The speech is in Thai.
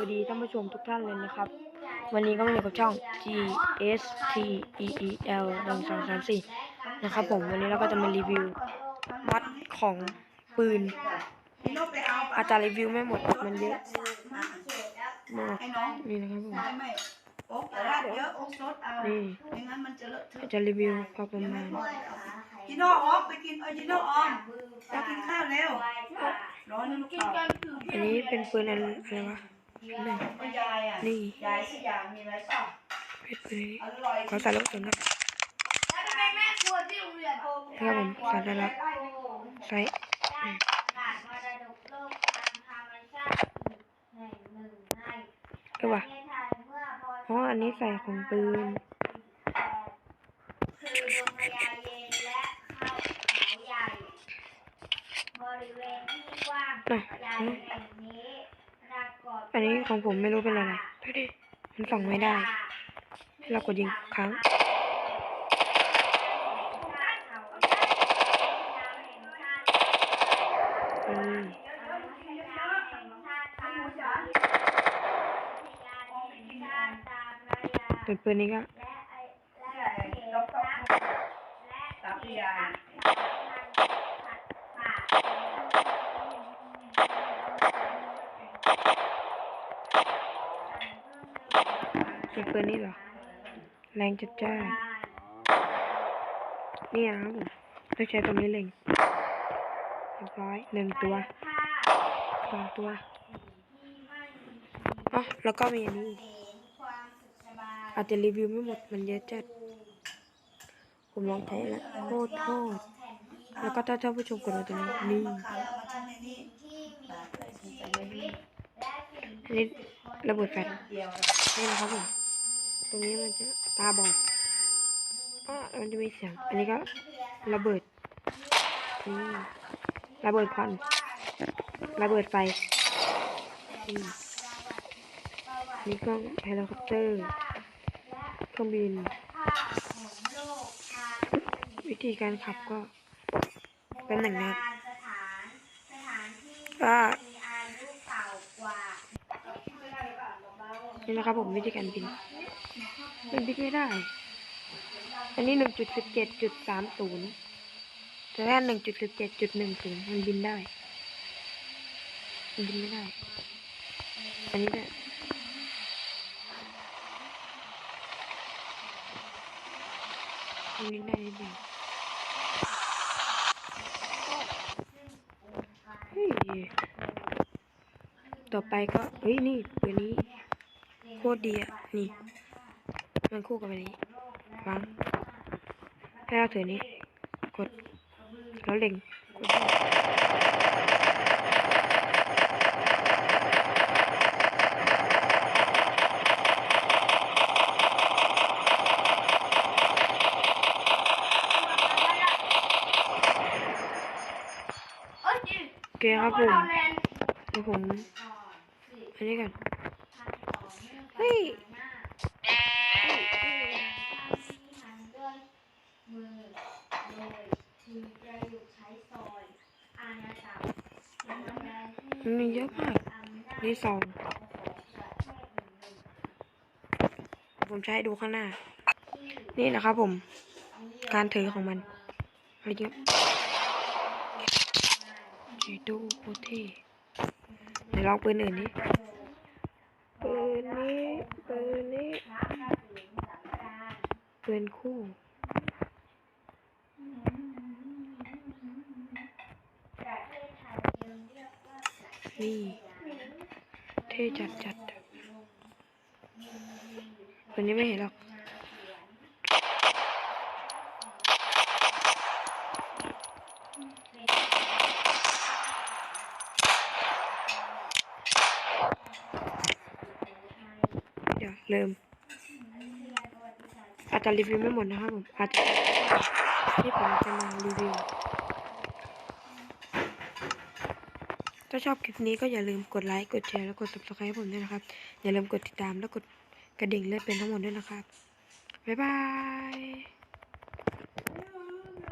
วัสดีท่านผู้ชมทุกท่านเลยนะครับ วันนี้ก็มาอยู่กับช่อง G S T E E L หนึ่งสองสามสี่นะครับผมวันนี้เราก็จะมารีวิวมัดของปืน อาจจะรีวิวไม่หมดมันเยอะมากให้น้องนี่นะครับผมไม่ไม่โอ๊กแต่ว่าเยอะโอ๊กซดเอานี่ไม่งั้นมันจะเลอะเทอาอะจจะรีวิวพอประมาณจิโน่ออกไปกินเออจิโน่ออมไปกินข้าวเร็วร้อนนะลูกเต่าอันนี้เป็นปืนอันอะไรวะหนึ่งก็ ยายอะนี่ยายสักอย่างมีอะไรเปล่าเป็นปืนนี้อร่อยขอใส่ลูกกระสุนนะแล้วทำไมแม่ครัวที่โรงเรียนครับผมใส่ได้แล้วใส่ได้ประกาศมรดกโลกทางธรรมชาติอีกแห่งหนึ่งให้เออว่ะประเทศไทยเมื่อพศอ๋ออันนี้ใส่ของปืนคือดงพญาเย็นและ อันนี้ของผมไม่รู้เป็นอะไรดูดิมันส่องไม่ได้ให้เรากดยิงครั้งอืมเป็นปืนนี้ก็ แล้วก็ตามพี่ ยายเป็นปืนนี้เหรอ แรงจัดจ้านี่นะครับผมต้องใช้ตรงนี้เล็งเรียบร้อยหนึ่งตัวสองตัวอ๋อแล้วก็มีอันนี้อาจจะรีวิวไม่หมดมันเยอะจัด ผมลองใช้แล้วโคตรโทษแล้วก็ถ้าท่านผู้ชมกดมาตรงนี้นี่นี่ระเบิดแฟลชเดียวนี่นะครับผม ตรงนี้มันจะตาบอดอะมันจะมีเสียง อันนี้ก็ระเบิดนี่ระเบิดควันระเบิดไฟนี่นี่กล้องเฮลิคอปเตอร์เครื่องบิน วิธีการขับก็เป็นหนึ่งนับก็นี่นะครับผมวิธีการบิน มันบินไม่ได้ อันนี้หนึ่งจุดสิบเจ็ดจุดสามศูนย์แต่ถ้าหนึ่งจุดสิบเจ็ดจุดหนึ่งศูนย์มันบินได้ มันบินไม่ได้ อันนี้เนี่ยมันบินได้นิดเดียวเฮ้ยต่อไปก็ เฮ้ย นี่ตัวนี้ โคตรดีอะ นี่ มันคู่กับอันนี้วางให้เราถือนี้ กดแล้วเล็งกดโอเคครับผมเดี๋ยวผมอันนี้กันเฮ้ย มันมีเยอะมากนี่ซองผมให้ดูข้างหน้า นี่นะครับผม การถือของมันอะไรเงี้ยเจดูโคเท่เดี๋ยวลองปืนอื่นนี้ปืนนี้ปืนนี้ ปืนคู่นี่เท่จัดจัดวันนี้ไม่เห็นหรอกเดี๋ยวเริ่ม อาจจะรีวิวไม่หมดนะครับผมอาจจะที่ผมจะมารีวิว ถ้าชอบคลิปนี้ก็อย่าลืมกดไลค์ กดแชร์ และกด subscribe ให้ผมด้วยนะครับ อย่าลืมกดติดตามและกดกระดิ่งเลื่อนเป็นทั้งหมดด้วยนะครับ บ๊ายบาย